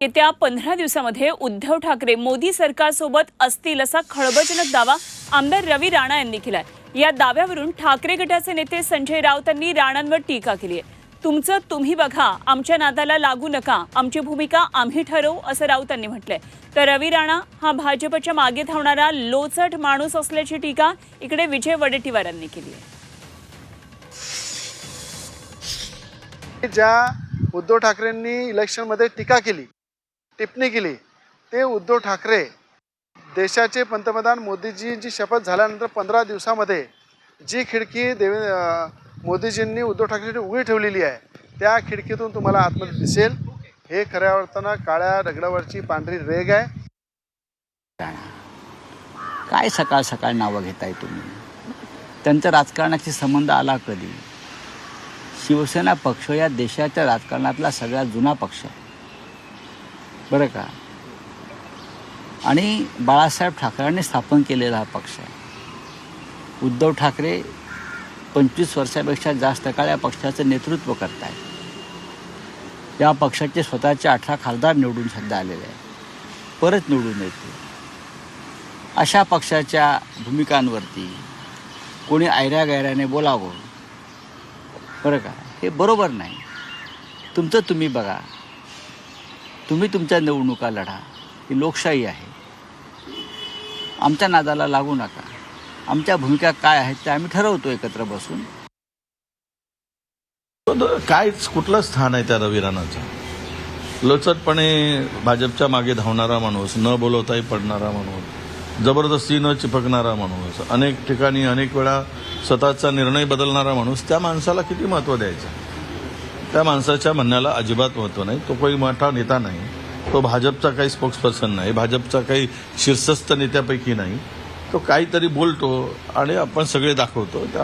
येत्या पंधरा दिवसामध्ये उद्धव ठाकरे मोदी सरकारसोबत असतील असा खळबळजनक दावा आमदार रवी राणा यांनी केलाय. या दाव्यावरून ठाकरे गटाचे नेते संजय राऊत यांनी राणांवर टीका केली आहे. तुमचं तुम्ही बघा आमच्या नादाला लागू नका आमची भूमिका आम्ही ठरवू असं राऊतांनी म्हटलंय. तर रवी राणा हा भाजपच्या मागे धावणारा लोचट माणूस असल्याची टीका इकडे विजय वडेट्टीवारांनी केली आहे. ज्या उद्धव ठाकरेंनी इलेक्शनमध्ये टीका केली टिप्पणी केली. ते उद्धव ठाकरे देशाचे पंतप्रधान मोदीजींची शपथ झाल्यानंतर पंधरा दिवसामध्ये जी खिडकी देवे मोदीजींनी उद्धव ठाकरेंनी उघडी ठेवलेली आहे त्या खिडकीतून तुम्हाला आतमध्ये दिसेल. हे खऱ्या अर्थानं काळ्या दगडावरची पांढरी रेग आहे. काय सकाळ सकाळ नावं घेताय तुम्ही? त्यांचा राजकारणाशी संबंध आला कधी? शिवसेना पक्ष या देशाच्या राजकारणातला सगळ्यात जुना पक्ष आहे. बरं का? आणि बाळासाहेब ठाकरेंनी स्थापन केलेला हा पक्ष. आहे उद्धव ठाकरे पंचवीस वर्षापेक्षा जास्त काळ या पक्षाचं नेतृत्व करत आहेत या पक्षाचे स्वतःचे अठरा खासदार निवडून सध्या आलेले आहे परत निवडून येते अशा पक्षाच्या भूमिकांवरती कोणी आयऱ्या गैऱ्याने बोलावं? बरं का? हे बरोबर नाही. तुमचं तुम्ही बघा. तुम्ही तुमच्या निवडणुका लढा. ही लोकशाही आहे. आमच्या नादाला लागू नका. आमच्या भूमिका काय आहेत त्या आम्ही ठरवतो एकत्र बसून. कायच कुठलं स्थान आहे त्या रविराणाचं? लचटपणे भाजपच्या मागे धावणारा माणूस न बोलवताही पडणारा माणूस जबरदस्ती न चिपकणारा माणूस अनेक ठिकाणी अनेक वेळा स्वतःचा निर्णय बदलणारा माणूस त्या माणसाला किती महत्त्व द्यायचं? त्या माणसाच्या म्हणण्याला अजिबात महत्त्व नाही. तो काही मोठा नेता नाही. तो भाजपचा काही स्पोक्सपर्सन नाही. भाजपचा काही शीर्षस्थ नेत्यापैकी नाही. तो काहीतरी बोलतो आणि आपण सगळे दाखवतो. त्या